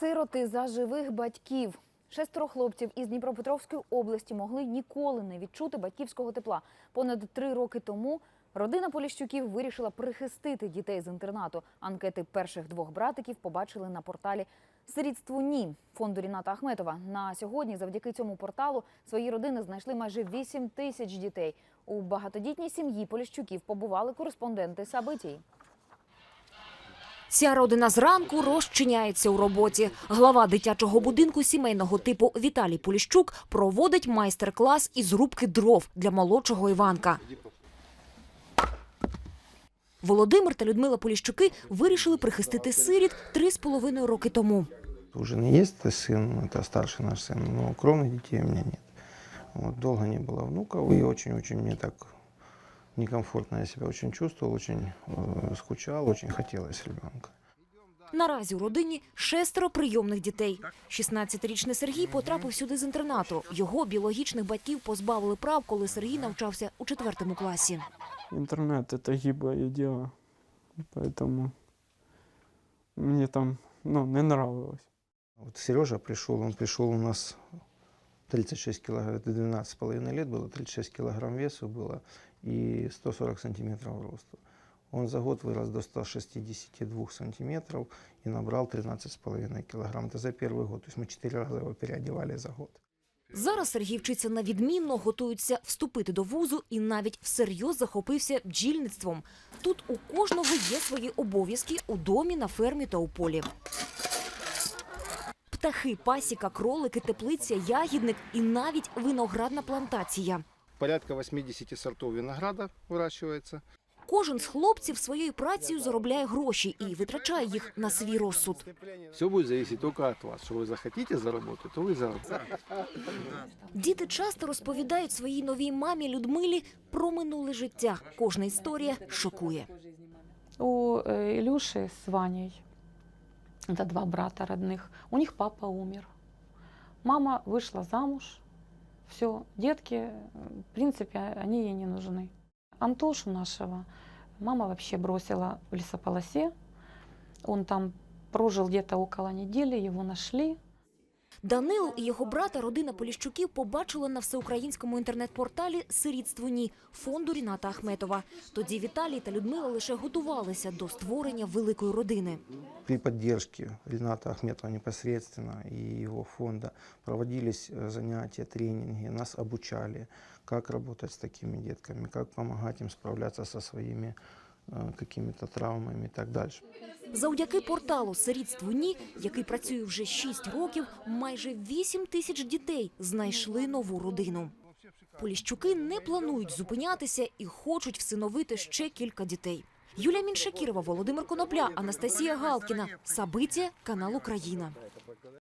Сироти за живих батьків. Шестеро хлопців із Дніпропетровської області могли ніколи не відчути батьківського тепла. Понад три роки тому родина Поліщуків вирішила прихистити дітей з інтернату. Анкети перших двох братиків побачили на порталі Сирітству ні фонду Ріната Ахметова. На сьогодні, завдяки цьому порталу, свої родини знайшли майже 8 тисяч дітей. У багатодітній сім'ї Поліщуків побували кореспонденти Сабитій. Ця родина зранку розчиняється у роботі. Глава дитячого будинку сімейного типу Віталій Поліщук проводить майстер-клас із рубки дров для молодшого Іванка. Володимир та Людмила Поліщуки вирішили прихистити сиріт три з половиною роки тому. У жены есть сын, это старший наш сын, но кровных детей у меня нет. Вот, долго не было внуков, и очень-очень мне так некомфортно я себя очень чувствовал, очень э, скучал, очень хотелось ребенка. Наразі у родині шестеро прийомних дітей. 16-річний Сергій потрапив сюди з інтернату. Його біологічних батьків позбавили прав, коли Сергій навчався у четвертому класі. Интернет это гиблое дело, поэтому мне там ну, не нравилось. Вот Сережа пришел, он пришел у нас 36 килограмм, это 12 с половиной лет было, 36 килограмм весу было и 140 сантиметров росту. Он за год вырос до 162 сантиметров и набрал 13 с половиной килограмм. Это за первый год. То есть мы четыре раза его переодевали за год. Зараз Сергій вчиться на відмінно, готується вступити до вузу і навіть всерйоз захопився бджільництвом. Тут у кожного є свої обов'язки у домі, на фермі та у полі. Птахи, пасіка, кролики, теплиця, ягідник і навіть виноградна плантація. Порядка 80 сортов винограда выращивается. Кожен з хлопців своєю працею заробляє гроші і витрачає їх на свій розсуд. Все будет зависеть только от вас. Что вы захотите заработать, то вы заработаете. Діти часто розповідають своїй новій мамі Людмилі про минуле життя. Кожна історія шокує. У э, Илюши с Ваней, это два брата родных, у них папа умер. Мама вышла замуж, все, детки, э, в принципе, они ей не нужны. Антошу нашего мама вообще бросила в лесополосе, он там прожил где-то около недели, его нашли, Данилу і його брата родина Поліщуків побачила на всеукраїнському інтернет-порталі «Сирітство ні» фонду Ріната Ахметова. Тоді Віталій та Людмила лише готувалися до створення великої родини. При поддержке Рената Ахметова непосредственно и его фонда проводились э, занятия, тренинги, нас обучали, как работать с такими детками, как помогать им справляться со своими э, какими-то травмами и так дальше. Завдяки порталу «Сирітство ні», який працює вже 6 років, майже 8 тисяч дітей знайшли нову родину. Поліщуки не планують зупинятися і хочуть всиновити ще кілька дітей. Юлія Міншакірова, Володимир Конопля, Анастасія Галкіна. Сабиття, канал Україна.